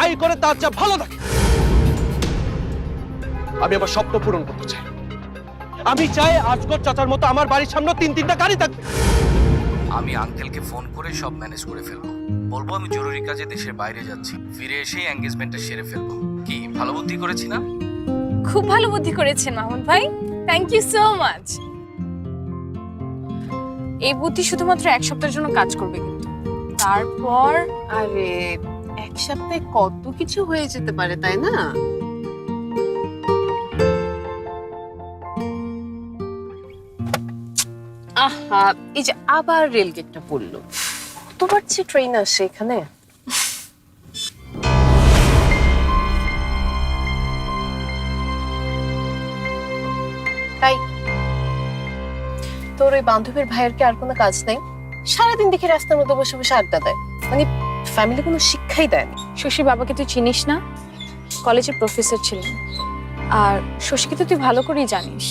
যাই করে তার যা ভালো থাকে। আমি আমার স্বপ্ন পূরণ করতে চাই। আমি চাই আজগর চাচার মতো আমার বাড়ির সামনে তিন তিনটা গাড়ি থাকবে আমি আঙ্কেলকে ফোন করে সব ম্যানেজ করে ফেলব। বলব আমি জরুরি কাজে দেশের বাইরে যাচ্ছি। ফিরে এসেই এঙ্গেজমেন্টটা সেরে ফেলব। কি ভালো বুদ্ধি করেছি না? খুব ভালো বুদ্ধি করেছেন মামুন ভাই। থ্যাংক ইউ সো মাচ এই বুদ্ধি শুধুমাত্র এক সপ্তাহের জন্য কাজ করবে কিন্তু। তারপর আরে এক সপ্তাহে কত কিছু হয়ে যেতে পারে, তাই না? আহা, এই যে আবার রেল গেটটা পড়ল। কতবার যে ট্রেন আসে এখানে? তোর ওই বান্ধবীর ভাইয়ের কি আর কোনো কাজ নেই? সারাদিন দেখি রাস্তার মধ্যে বসে বসে আড্ডা দেয়। মানে ফ্যামিলি কোনো শিক্ষাই দেয়নি। শশীর বাবাকে তুই চিনিস না? কলেজের প্রফেসর ছিলেন। আর শশীকে তো তুই ভালো করেই জানিস।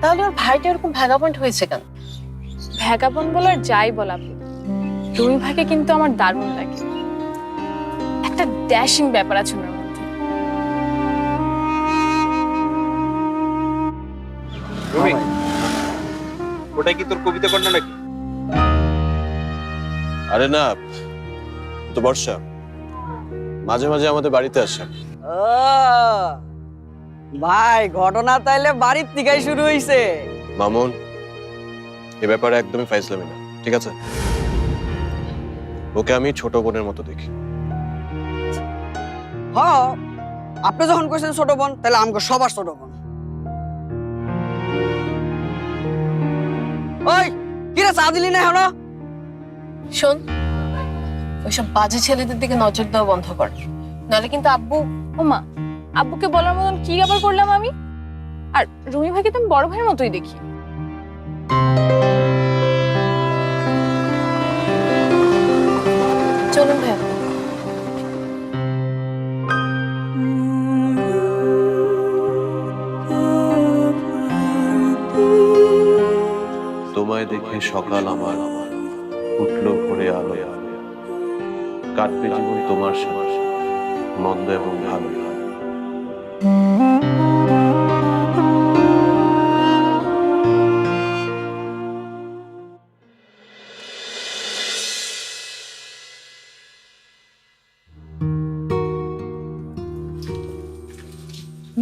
তাহলে ওর ভাইটা এরকম ভ্যাগাপয়েন্ট হয়েছে কেন? ভ্যাগাবন বলার যাই বলা রুমি ভাইকে কিন্তু আমার দারুণ লাগে। একটা ড্যাশিং ব্যাপার আছে ওনার মধ্যে। ওটাই কি তোর কবিতা কন্যা নাকি? আরে না তো বর্ষা মাঝে মাঝে আমাদের বাড়িতে আসে ভাই ঘটনা তাইলে বাড়ির থেকেই শুরু হইছে। মামুন এ ব্যাপারে একদমই ফাইজলামি না ঠিক আছে? ওকে আমি ছোট বোনের মতো দেখি। হ আপনি যখন কইছেন ছোট বোন তাহলে আমাকে সবার ছোট বোন। ওই কিরে চা দিলি না হলো শোন ওইসব বাজে ছেলেদের দিকে নজর দেওয়া বন্ধ কর। নাহলে কিন্তু আব্বু ও মা আব্বুকে বলার মতন কি আবার করলাম আমি? আর রুমি ভাইকে তো আমি বড় ভাইয়ের মতোই দেখি। চলুন ভাইয়া। তোমায় দেখে সকাল আমার উঠল ভোরে আলো কাটবে জীবন তোমার সাথে। মন্দ এবং ভালো।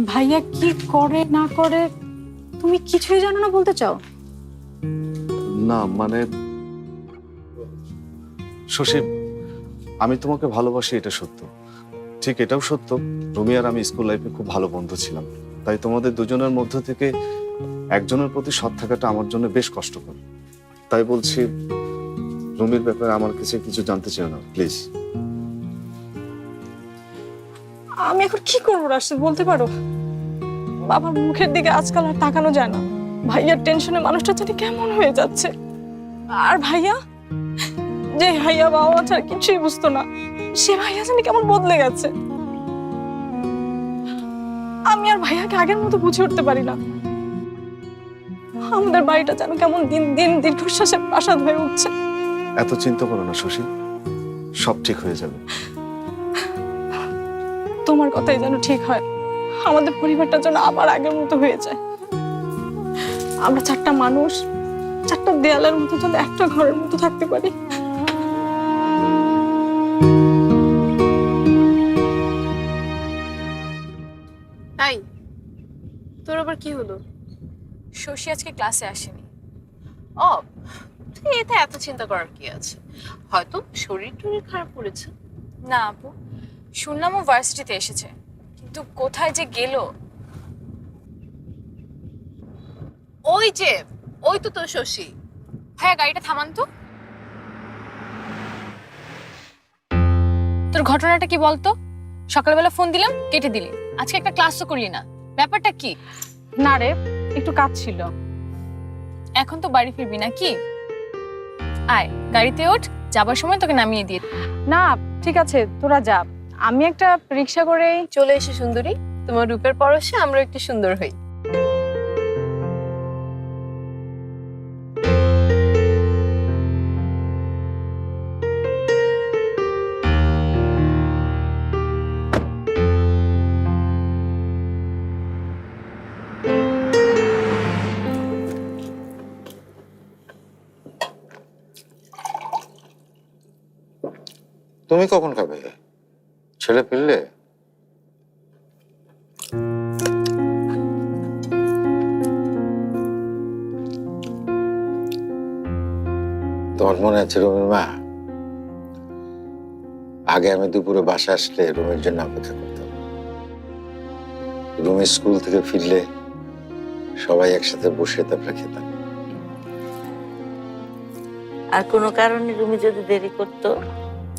ভাইয়া কি করে না করে তুমি কিছুই জানো না বলতে চাও? না মানে শশী আমি তোমাকে ভালোবাসি, এটা সত্য। ঠিক এটাও সত্য, রুমি আর আমি স্কুল লাইফে খুব ভালো বন্ধু ছিলাম। তাই তোমাদের দুজনের মধ্য থেকে একজনের প্রতি সৎ থাকাটা আমার জন্য বেশ কষ্টকর। তাই বলছি, রুমির ব্যাপারে আমার কাছে কিছু জানতে চাই না, প্লিজ। আমি এখন কি করব রাশিদ বলতে পারো? বাবার মুখের দিকে আজকাল আর তাকানো যায় না। ভাইয়ার টেনশনে মানুষটা জানি কেমন হয়ে যাচ্ছে। আর ভাইয়া? যে ভাইয়া বাবা মা ছাড়া কিছুই বুঝতো না। সে ভাইয়া জানি কেমন বদলে গেছে। আমি আর ভাইয়াকে আগের মতো বুঝে উঠতে পারি না। আমাদের বাড়িটা যেন কেমন দিন দিন দীর্ঘশ্বাসের প্রাসাদ হয়ে উঠছে। এত চিন্তা করো না শশী। সব ঠিক হয়ে যাবে। তোমার কথাই যেন ঠিক হয়। আমাদের পরিবারটা যেন আবার আগের মতো হয়ে যায়। আমরা চারটা মানুষ চারটা দেয়ালের মতো যেন একটা ঘরের মতো থাকতে পারি। আবার কি হলো? শশী আজকে ক্লাসে আসেনি। ও তুই এতে এত চিন্তা করার কি আছে? হয়তো শরীর টরীর খারাপ করেছে। না আপু শুনলাম ও ভার্সিটিতে এসেছে। কিন্তু কোথায় যে গেল? ওই যে ওই তো তোর শশী। ভাইয়া গাড়িটা থামান তো। তোর ঘটনাটা কি বলতো? সকালবেলা ফোন দিলাম কেটে দিলি। আজকে একটা ক্লাসও করলি না। ব্যাপারটা কি? না রে, একটু কাজ ছিল। এখন তো বাড়ি ফিরবি না কি আয়, গাড়িতে ওঠ, যাবার সময় তোকে নামিয়ে দিয়ে না, ঠিক আছে, তোরা যা। আমি একটা রিক্সা করেই চলে এসে সুন্দরী, তোমার রূপের পরশে আমরা একটু সুন্দর হই। তুমি কখন খাবে? ছেলে ফিরলে? তোমার মনে আছে রুমের মা? আগে আমি দুপুরে বাসা আসলে রুমের জন্য অপেক্ষা করতাম। রুমে স্কুল থেকে ফিরলে সবাই একসাথে বসে তারপরে খেতাম। আর কোনো কারণে রুমি যদি দেরি করতো?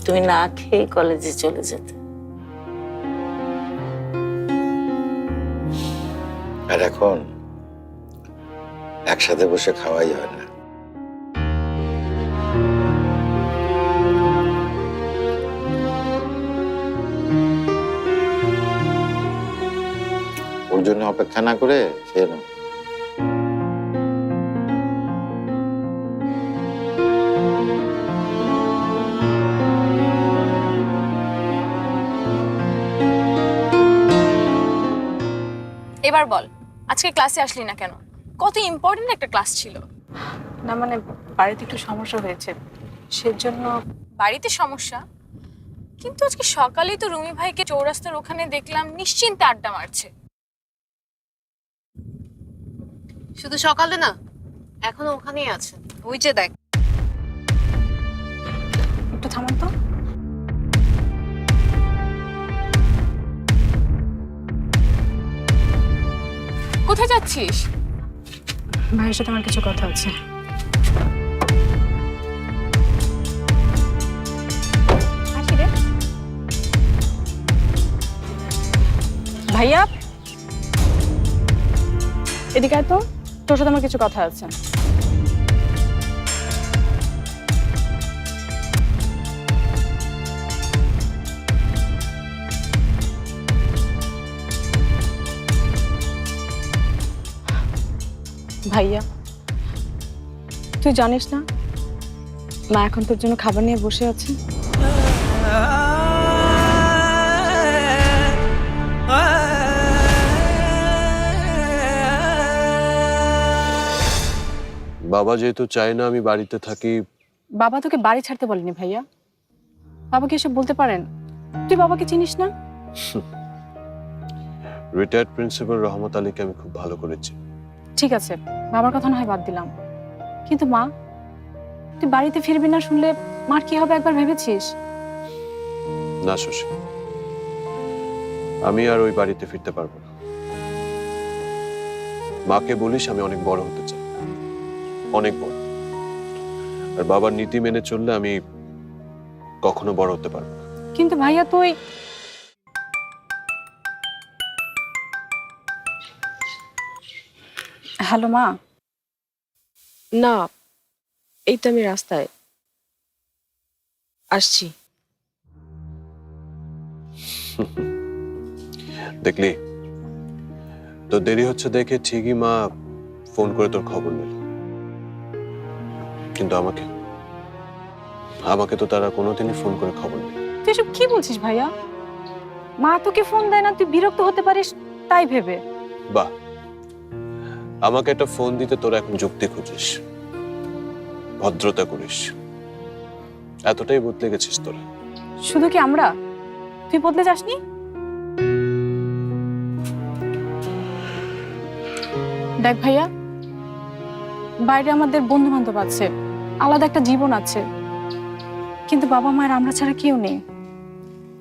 তুমি না খেয়ে কলেজে চলে যেতে। আর এখন একসাথে বসে খাওয়াই হয় না। ওর জন্য অপেক্ষা না করে খেয়ে নাও। এবার বল আজকে ক্লাসে আসলি না কেন? কত ইম্পর্টেন্ট একটা ক্লাস ছিল। না মানে বাড়িতে একটু সমস্যা হয়েছে সেজন্য বাড়িতে সমস্যা? কিন্তু আজকে সকালেই তো রুমি ভাইকে চৌরাস্তার ওখানে দেখলাম নিশ্চিন্তে আড্ডা মারছে। শুধু সকালে না এখনও ওখানেই আছে। ওই যে দেখ। একটু থামান তো। কোথায় যাচ্ছিস? ভাইয়ের সাথে আমার কিছু কথা আছে। ভাইয়া? এদিকে তো তোর সাথে আমার কিছু কথা আছে। ভাইয়া তুই জানিস না মা এখন তোর জন্য খাবার নিয়ে বসে আছে? বাবা যেহেতু চায় না আমি বাড়িতে থাকি। বাবা তোকে বাড়ি ছাড়তে বলেনি ভাইয়া। বাবা কি এসব বলতে পারেন? তুই বাবাকে চিনিস না? রিটায়ার্ড প্রিন্সিপাল রহমত আলীকে আমি খুব ভালো করেছি। ঠিক আছে বাবার কথা না হয় বাদ দিলাম। কিন্তু মা তুই বাড়িতে ফিরবি না শুনলে মার কি হবে একবার ভেবেছিস? না শশী আমি আর ওই বাড়িতে ফিরতে পারব না। মাকে বলিস আমি অনেক বড় হতে চাই। অনেক বড়। আর বাবার নীতি মেনে চললে আমি কখনো বড় হতে পারব না। কিন্তু ভাইয়া তুই হ্যালো মা? না এই তো আমি রাস্তায়। আসছি। দেখলি তো দেরি হচ্ছে দেখে ঠিকই মা ফোন করে তোর খবর নিল। কিন্তু আমাকে আমাকে তো তারা কোনোদিনই ফোন করে খবর নেই তুই এসব কি বলছিস ভাইয়া? মা তোকে ফোন দেয় না তুই বিরক্ত হতে পারিস তাই ভেবে। বাহ আমাকে একটা ফোন দিতে তোরা এখন যুক্তি খুঁজিস। ভদ্রতা করিস। এতটাই বদলে গেছিস তোরা। শুধু কি আমরা? তুই বদলে যাসনি? দেখ ভাইয়া বাইরে আমাদের বন্ধু বান্ধব আছে আলাদা একটা জীবন আছে। কিন্তু বাবা মায়ের আমরা ছাড়া কেউ নেই।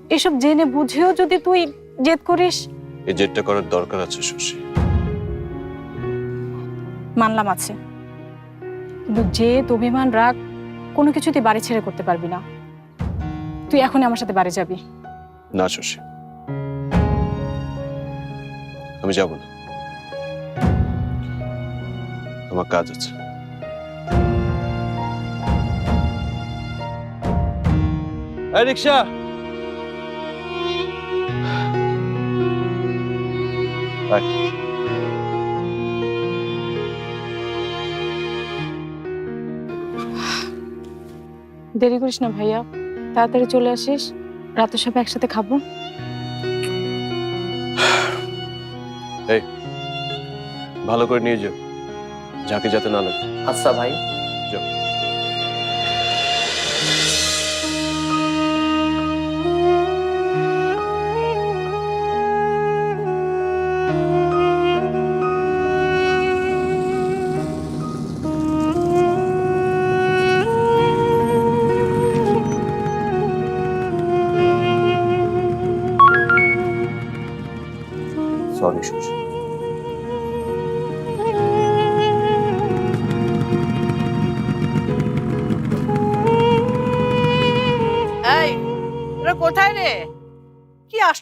এসব জেনে বুঝেও যদি তুই জেদ করিস? এই জেদটা করার দরকার আছে শশী। মানলাম আছে। কিন্তু জেদ অভিমান রাগ কোনো কিছু তুই বাড়ি ছেড়ে করতে পারবি না। তুই এখনই আমার সাথে বাড়ি যাবি। না শশী। আমি যাব না। আমার কাজ আছে। রিক্সা! আয়। দেরি করিস না ভাইয়া। তাড়াতাড়ি চলে আসিস রাতে সব একসাথে খাব। ভালো করে নিয়ে যাও যাকে যাতে না লাগে। আচ্ছা ভাই।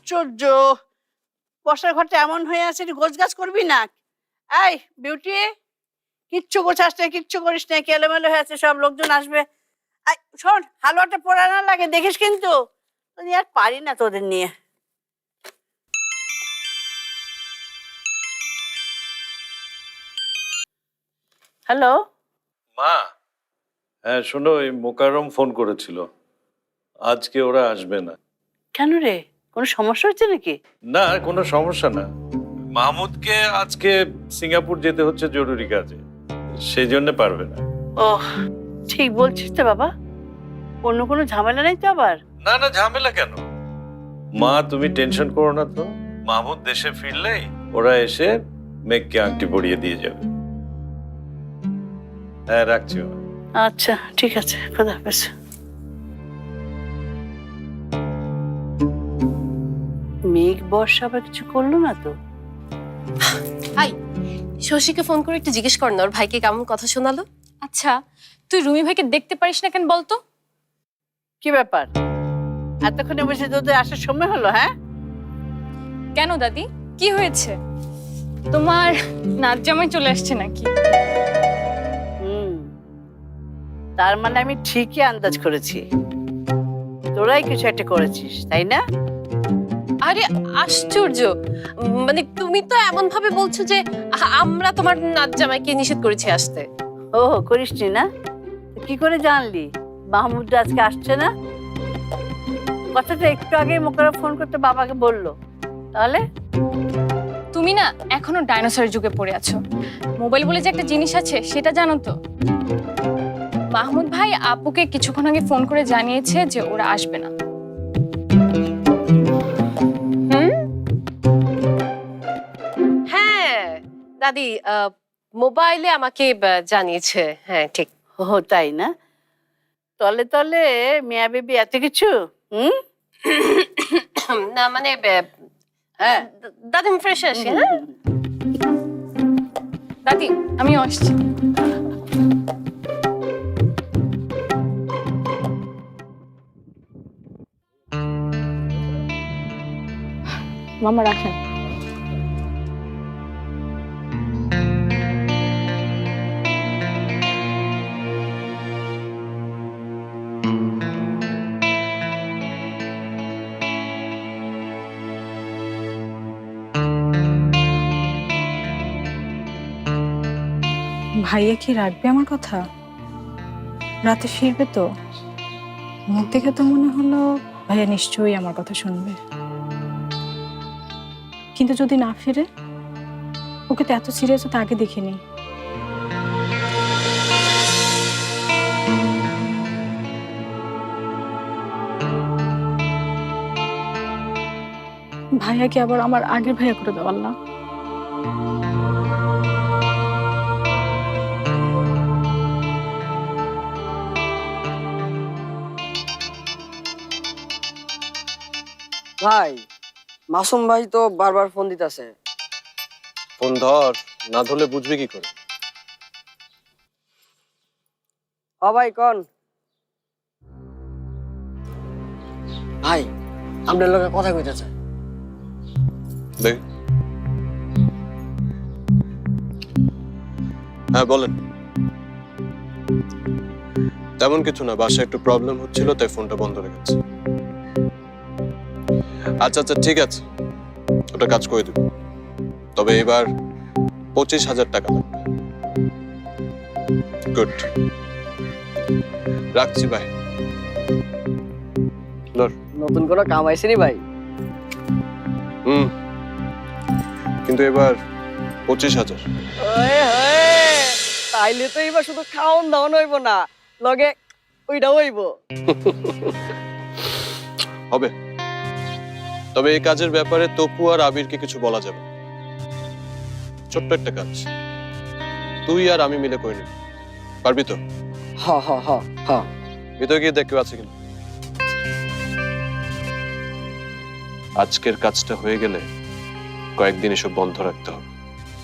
আশ্চর্য। বসার ঘরটা এমন হয়ে আছে গোছ গাছ করবি না। এই বিউটি কিচ্ছু গোছাস না কিচ্ছু করিস না কি এলোমেলো হয়ে আছে সব লোকজন আসবে। শোন হালুয়াটা না লাগে দেখিস কিন্তু। আর পারি না তোদের নিয়ে। হ্যালো? মা। হ্যাঁ শোনো এই মোকারম ফোন করেছিল। আজকে ওরা আসবে না। কেন রে? কোনো সমস্যা হচ্ছে নাকি? না কোনো সমস্যা না। মাহমুদকে আজকে সিঙ্গাপুর যেতে হচ্ছে জরুরি কাজে। সেই জন্য পারবে না। ও ঠিক বলছিস তো বাবা। অন্য কোনো ঝামেলা নেই তো আবার? না না ঝামেলা কেন? মা তুমি টেনশন করো না তো। মাহমুদ দেশে ফিরলেই ওরা এসে মেঘকে আংটি পরিয়ে দিয়ে যাবে। হ্যাঁ রাখছি আচ্ছা ঠিক আছে। খোদা হাফেজ। মেঘ বর্ষা আবার কিছু করল না তো? হাই শশীকে ফোন করে একটু জিজ্ঞেস কর না ওর ভাইকে কেমন কথা শোনালো? আচ্ছা তুই রুমি ভাইকে দেখতে পারিস না কেন বলতো? কি ব্যাপার? এতক্ষণে বুঝে তোদের আসার সময় হলো হ্যাঁ? কেন দাদি? কি হয়েছে? তোমার নাচ জামাই চলে আসছে নাকি? হুম তার মানে আমি ঠিকই আন্দাজ করেছি। তোরাই কিছু একটা করেছিস তাই না? আরে আশ্চর্য। মানে তুমি তো এমন ভাবে বলছো যে আমরা তোমার নাচ জামাইকে নিষেধ করেছি আসতে। ও করিসনি না? কি করে জানলি? মাহমুদ আজকে আসছে না? কথাটা একটু আগে মোকারা ফোন করতে বাবাকে বলল। তাহলে? তুমি না এখনও ডাইনোসরের যুগে পড়ে আছো। মোবাইল বলে যে একটা জিনিস আছে সেটা জানো তো? মাহমুদ ভাই আপুকে কিছুক্ষণ আগে ফোন করে জানিয়েছে যে ওরা আসবে না। দাদি আহ, মোবাইলে আমাকে জানিয়েছে। হ্যাঁ ঠিক। ও তাই না? তলে তলে মিয়া বেবি এত কিছু? হুম? না মানে হ্যাঁ। দাদি আমি ফ্রেশ আসি হ্যাঁ? দাদি আমি আসছি। মামা রাখেন। ভাইয়া কি রাখবে আমার কথা? রাতে ফিরবে তো? মুখ দেখে তো মনে হলো ভাইয়া নিশ্চয়ই আমার কথা শুনবে। কিন্তু যদি না ফিরে, ওকে তো এত সিরিয়াস তো আগে দেখিনি। ভাইয়াকে আবার আমার আগের ভাইয়া করে দেওয়ার না ভাই মাসুম ভাই তো বারবার ফোন দিতেছে। ফোন ধর না ধরলে বুঝবে কি করে? ও ভাই কন। ভাই আপনার লোকের কথা কইতেছে। দেখ। হ্যাঁ বলেন। তেমন কিছু না বাসায় একটু প্রবলেম হচ্ছিল তাই ফোনটা বন্ধ রেখেছি। আচ্ছা আচ্ছা ঠিক আছে। ওটা কাজ করে দেব। তবে এবার পঁচিশ হাজার টাকা লাগবে। গুড রাখছি ভাই নতুন কোনো কাম আইসিনি ভাই? হুম। কিন্তু এবার পঁচিশ হাজার। তাইলে তো এবার শুধু খাওন দাওন হইব না লগে ওইটাও হইব। হবে। তবে এই কাজের ব্যাপারে তপু আর আবিরকে কিছু বলা যাবে। ছোট্ট একটা কাজ। তুই আর আমি মিলে করে নিবি পারবি তো? হ হ হ হ। ভিতরে গিয়ে দেখ কেউ আছে কিনা। আজকের কাজটা হয়ে গেলে কয়েকদিন এসব বন্ধ রাখতে হবে।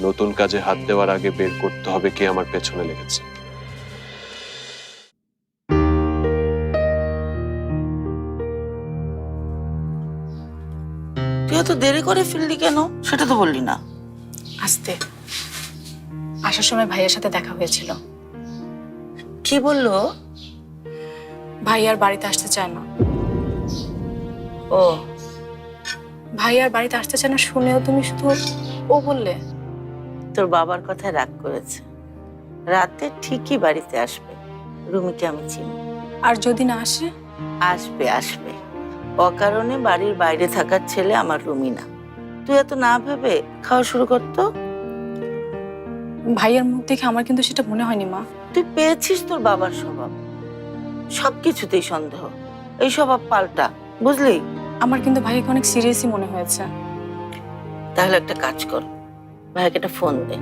নতুন কাজে হাত দেওয়ার আগে বের করতে হবে কে আমার পেছনে লেগেছে। এত দেরি করে ফিরলি কেন? সেটা তো বললি না। আসতে। আসার সময় ভাইয়ের সাথে দেখা হয়েছিল। কি বলল? ভাই আর বাড়িতে আসতে চায় না। ও। ভাই আর বাড়িতে আসতে চায় না শুনেও তুমি শুধু ও বললে। তোর বাবার কথায় রাগ করেছে। রাতে ঠিকই বাড়িতে আসবে। রুমিকে আমি চিনি। আর যদি না আসে? আসবে আসবে। অকারণে বাড়ির বাইরে থাকার ছেলে আমার রুমিনা। তুই এত না ভেবে খাওয়া শুরু করতো ভাইয়ের মুখ দেখে আমার কিন্তু সেটা মনে হয়নি মা। তুই পেয়েছিস তোর বাবার স্বভাব। সব কিছুতেই সন্দেহ। এই স্বভাব পাল্টা বুঝলি? আমার কিন্তু ভাইকে অনেক সিরিয়াসই মনে হয়েছে। তাহলে একটা কাজ কর ভাইকে একটা ফোন দে।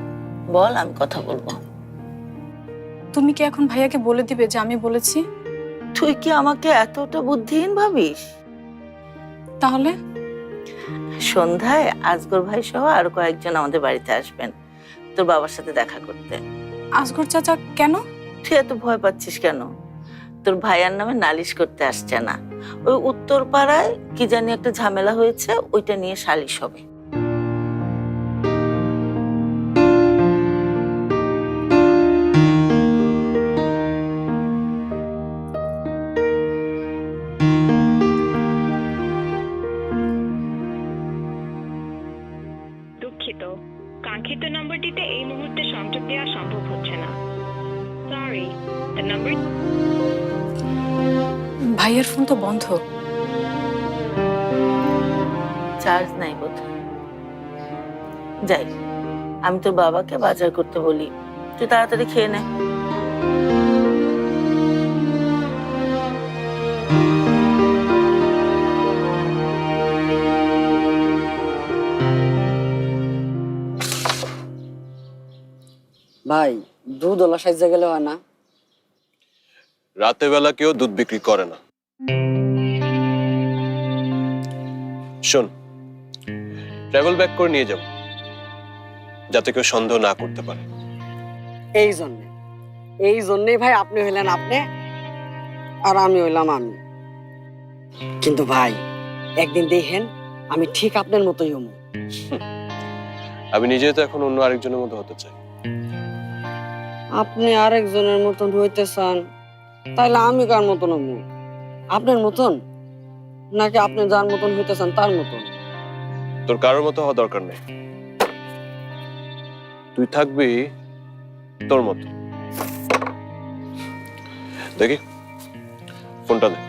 বল আমি কথা বলব। তুমি কি এখন ভাইয়াকে বলে দিবে যে আমি বলেছি? তুই কি আমাকে এতটা বুদ্ধিহীন ভাবিস? তাহলে? সন্ধ্যায় আজগর ভাই সহ আরও কয়েকজন আমাদের বাড়িতে আসবেন তোর বাবার সাথে দেখা করতে। আসগর চাচা কেন? তুই এত ভয় পাচ্ছিস কেন? তোর ভাইয়ার নামে নালিশ করতে আসছে না। ওই উত্তর পাড়ায় কি জানি একটা ঝামেলা হয়েছে ওইটা নিয়ে সালিশ হবে। কাঙ্ক্ষিত নম্বরটিতে এই মুহূর্তে সংযোগ দেওয়া সম্ভব হচ্ছে না। সরি দ্য নাম্বার ভাইয়ের ফোন তো বন্ধ। চার্জ নাই বোধ যাই আমি তোর বাবাকে বাজার করতে বলি। তুই তাড়াতাড়ি খেয়ে নে। ভাই দুধ ওলা সাইজে গেলে হয় না। রাতে বেলা কেউ দুধ বিক্রি করে না। শোন ট্রাভেল ব্যাগ করে নিয়ে যাব যাতে কেউ সন্দেহ না করতে পারে। এই জন্যে এই জন্যেই ভাই আপনি হইলেন আপনি আর আমি হইলাম আমি। কিন্তু ভাই একদিন দেখেন আমি ঠিক আপনার মতোই হমু। আমি নিজে তো এখন অন্য আরেকজনের মতো হতে চাই। আপনি আরেকজনের মতন হইতে চান তাইলে আমি কার মতন হমু আপনার মতন? নাকি আপনি যার মতন হইতে চান তার মতন? তোর কারোর মতো হওয়া দরকার নেই। তুই থাকবি তোর মতো। দেখি ফোনটা দে।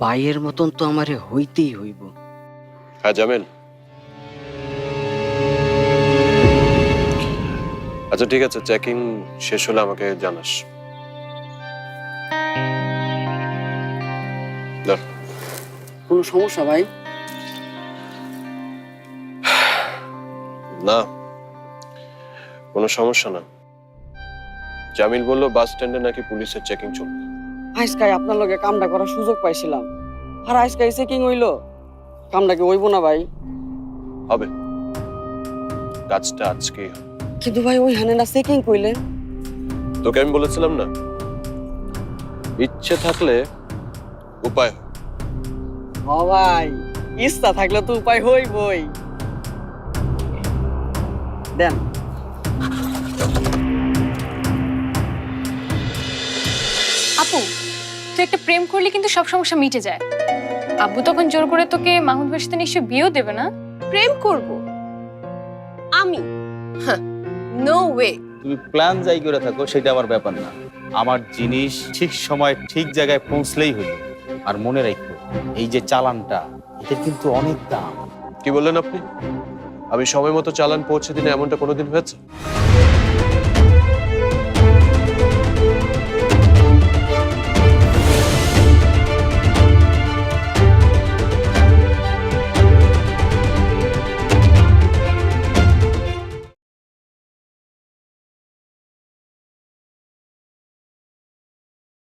ভাইয়ের মতন তো আমারে হইতেই হইব। হ্যাঁ জামিল। আচ্ছা ঠিক আছে চেকিং শেষ হলে আমাকে জানাস। কোনো সমস্যা ভাই? না কোনো সমস্যা না। জামিল বলল বাস স্ট্যান্ডে নাকি পুলিশের চেকিং চলবে। আজকাই আপনার লগে কামটা করার সুযোগ পাইছিলাম। আর আজকাই চেকিং হইল? কামটা কি হইব না ভাই? হবে। কাজটা আজকেই হবে। কিন্তু ভাই ওই হানে না চেকিং কইলে? তোকে আমি বলেছিলাম না? ইচ্ছে থাকলে উপায় হয়। হ ভাই ইচ্ছা থাকলে তো উপায় হইবই। দেন। তুই একটা প্রেম করলে কিন্তু সব সমস্যা মিটে যায়। আব্বু তখন জোর করে তোকে মাহমুদ ভাইয়ের সাথে নিশ্চয়ই বিয়েও দেবে না? প্রেম করব। আমি? নো ওয়ে তুমি প্ল্যান যাই করে থাকো সেটা আমার ব্যাপার না। আমার জিনিস ঠিক সময় ঠিক জায়গায় পৌঁছলেই হলো। আর মনে রাখো এই যে চালানটা এটা কিন্তু অনেক দাম। কি বললেন আপনি? আমি সময় মতো চালান পৌঁছে দিলে এমনটা কোনোদিন হয়েছে?